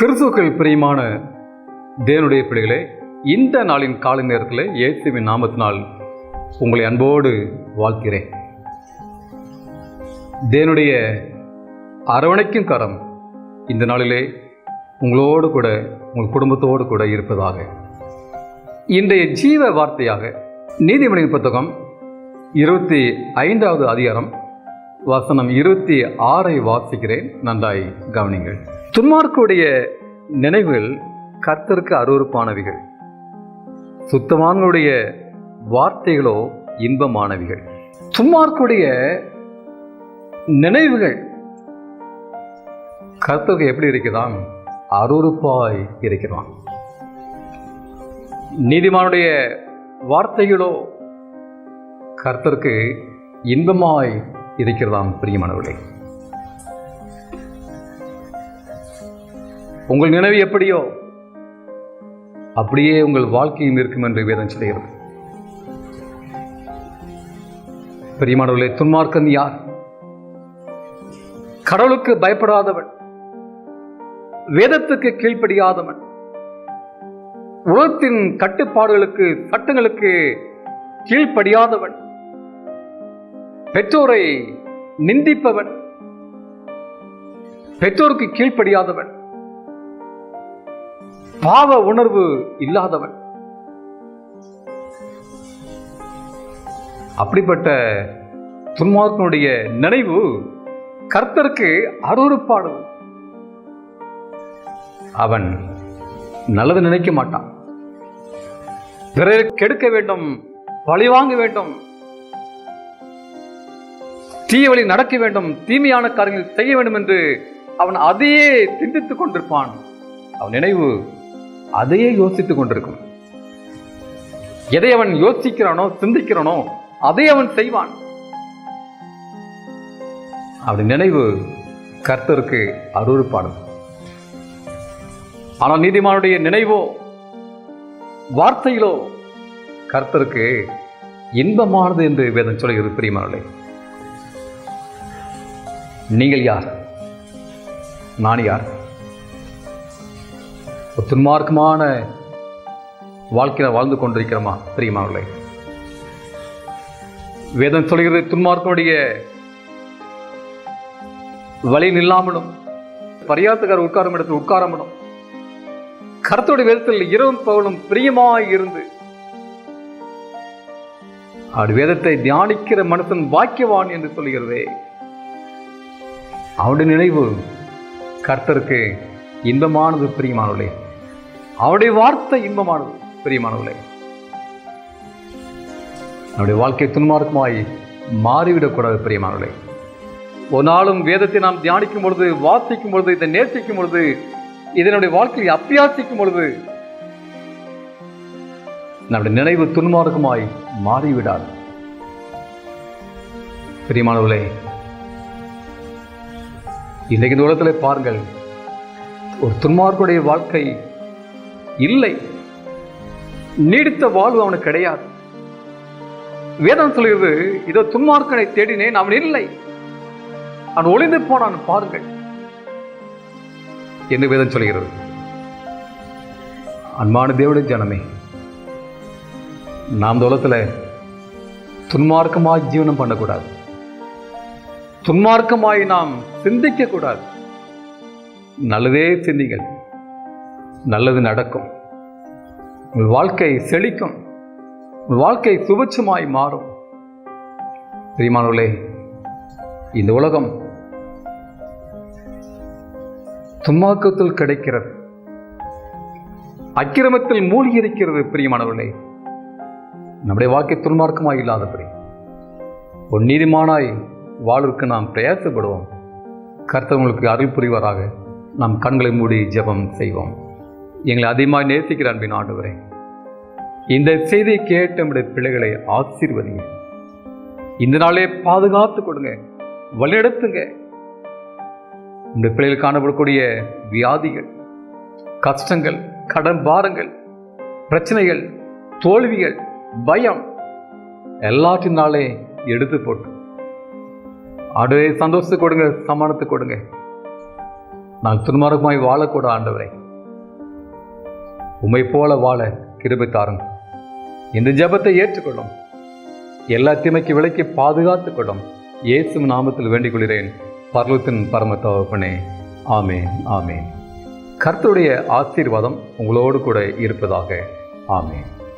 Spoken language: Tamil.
கிறிஸ்துக்கள் பிரியமான தேவனுடைய பிள்ளைகளே இந்த நாளின் காலை நேரத்தில் இயேசுவின் நாமத்தினால் உங்களை அன்போடு வாழ்க்கிறேன் தேவனுடைய அரவணைக்கும் கரம் இந்த நாளிலே உங்களோடு கூட உங்கள் குடும்பத்தோடு கூட இருப்பதாக. இன்றைய ஜீவ வார்த்தையாக நீதிமொழியின் புத்தகம் இருபத்தி ஐந்தாவது அதிகாரம் வசனம் இருபத்தி ஆறை வாசிக்கிறேன். நன்றாய் கவனிங்கள் துன்மார்க்குடைய நினைவுகள் கர்த்தருக்கு அருவறுப்பானவைகள் சுத்தமானவருடைய வார்த்தைகளோ இன்பமானவைகள். துன்மார்க்குடைய நினைவுகள் கர்த்தருக்கு எப்படி இருக்கிறான்? அருவறுப்பாய் இருக்கிறான். நீதிமானுடைய வார்த்தைகளோ கர்த்தருக்கு இன்பமாய் இருக்கிறதாம் பிரியமானவர்களே. உங்கள் நினைவு எப்படியோ அப்படியே உங்கள் வாழ்க்கையும் இருக்கும் என்று வேதம் சொல்கிறது பெரியமானவர்களே துன்மார்க்கன் யார்? கடவுளுக்கு பயப்படாதவன் வேதத்துக்கு கீழ்ப்படியாதவன் உலகத்தின் கட்டுப்பாடுகளுக்கு சட்டங்களுக்கு கீழ்ப்படியாதவன் பெற்றோரை நிந்திப்பவன் பெற்றோருக்கு கீழ்ப்படியாதவன் பாவ உணர்வு இல்லாதவன். அப்படிப்பட்ட துன்மார்க்கனுடைய நினைவு கர்த்தருக்கு அருப்பாடு அவன் நல்லது நினைக்க மாட்டான். பிறரை கெடுக்க வேண்டும் பழிவாங்க வேண்டும் தீய வழி நடக்க வேண்டும் தீமையான காரியங்கள் செய்ய வேண்டும் என்று அவன் அதையே சிந்தித்துக் கொண்டிருப்பான். அவன் நினைவு அதையே யோசித்துக் கொண்டிருக்கும். எதை அவன் யோசிக்கிறானோ சிந்திக்கிறானோ அதை அவன் செய்வான். அப்படி நினைவு கர்த்தருக்கு அருவறுப்பானது ஆனால் நீதிமானுடைய நினைவோ வார்த்தையிலோ கர்த்தருக்கு இன்பமானது என்று வேதம் சொல்கிறது பிரியமானே நீங்கள் யார்? நான் யார்? துன்மார்க்கமான வாழ்க்கையில் வாழ்ந்து கொண்டிருக்கிறோமா பிரியமானவர்களே? வேதம் சொல்கிறது துன்மார்க்கனுடைய வழி நில்லாமலும் பரியாத்துக்கார உட்காரும் இடத்தில் உட்காராமலும் கருத்துடைய வேதத்தில் இரவும் பகலும் பிரியமாய் இருந்து அப்படி வேதத்தை தியானிக்கிற மனுஷன் வாக்கியவான் என்று சொல்கிறதே அவனுடைய நினைவு கர்த்தருக்கு இன்பமானது பிரியமானவர்களே. அவருடைய வார்த்தை இன்பமானது பிரியமானவர்களே. நம்முடைய வாழ்க்கை துன்மார்க்கமாய் மாறிவிடக்கூடாது பிரியமானவர்களே. ஒரு நாளும் வேதத்தை நாம் தியானிக்கும் பொழுது வாசிக்கும் பொழுது இதை நேசிக்கும் பொழுது இதனுடைய வாழ்க்கையை அப்பியாசிக்கும் பொழுது நம்முடைய நினைவு துன்மார்க்கமாய் மாறிவிடாது. பிரியமானவர்களே இன்றைக்கு இந்த உலகத்தில் பாருங்கள் ஒரு துன்மார்க்குடைய வாழ்க்கை இல்லை. நீடித்த வாழ்வு அவனுக்கு கிடையாது. வேதம் சொல்கிறது இதோ துன்மார்க்கனை தேடினேன் அவன் இல்லை. அவன் ஒளிந்து போனான் பாருங்கள். என்று வேதம் சொல்கிறது. அன்பான தேவடைய ஜனமே நாம் தோலத்தில் துன்மார்க்கமாய் ஜீவனம் பண்ணக்கூடாது. துன்மார்க்கமாய் நாம் சிந்திக்க கூடாது நல்லதே சிந்திங்கள் நல்லது நடக்கும். உங்கள் வாழ்க்கை செழிக்கும். உங்கள் வாழ்க்கை சுபட்சமாய் மாறும். பிரிமானவர்களே இந்த உலகம் தும்மாக்கத்தில் கிடைக்கிறது. அக்கிரமத்தில் மூழ்கி இருக்கிறது பிரியமானவர்களே. நம்முடைய வாழ்க்கை துன்மார்க்கமாக இல்லாதபடி. ஒரு நீதிமானாய் வாழ்வுக்கு நாம் பிரயாசப்படுவோம். கர்த்தவங்களுக்கு அருள் புரிவாராக. நாம் கண்களை மூடி ஜெபம் செய்வோம். எங்களை அதிகமாக நேசிக்கிற அன்பின் ஆண்டவரே இந்த செய்தியை கேட்ட நம்முடைய பிள்ளைகளை ஆசீர்வதிங்க இந்த நாளே பாதுகாத்து கொடுங்க வழிநடத்துங்க. இந்த பிள்ளைகள் காணப்படக்கூடிய வியாதிகள் கஷ்டங்கள் கடன் பாரங்கள் பிரச்சனைகள் தோல்விகள் பயம் எல்லாற்றினாலே எடுத்து போட்டு. ஆண்டவரே சந்தோஷத்தை கொடுங்க சமானத்தை கொடுங்க. நான் துன்மார்க்கமாய் வாழக்கூட ஆண்டவரே. உமை போல வாழ கிருபை தாரும். இந்த ஜெபத்தை ஏற்றுக்கொள்ளும். எல்லா தீமைக்கு விலைக்கு பாதுகாத்துக் கொள்ளும். இயேசு நாமத்தில் வேண்டிக் கொள்கிறேன் பர்வத்தின் பரம தகப்பனே. ஆமேன் ஆமேன். கர்த்தருடைய ஆசீர்வாதம் உங்களோடு கூட இருப்பதாக. ஆமேன்.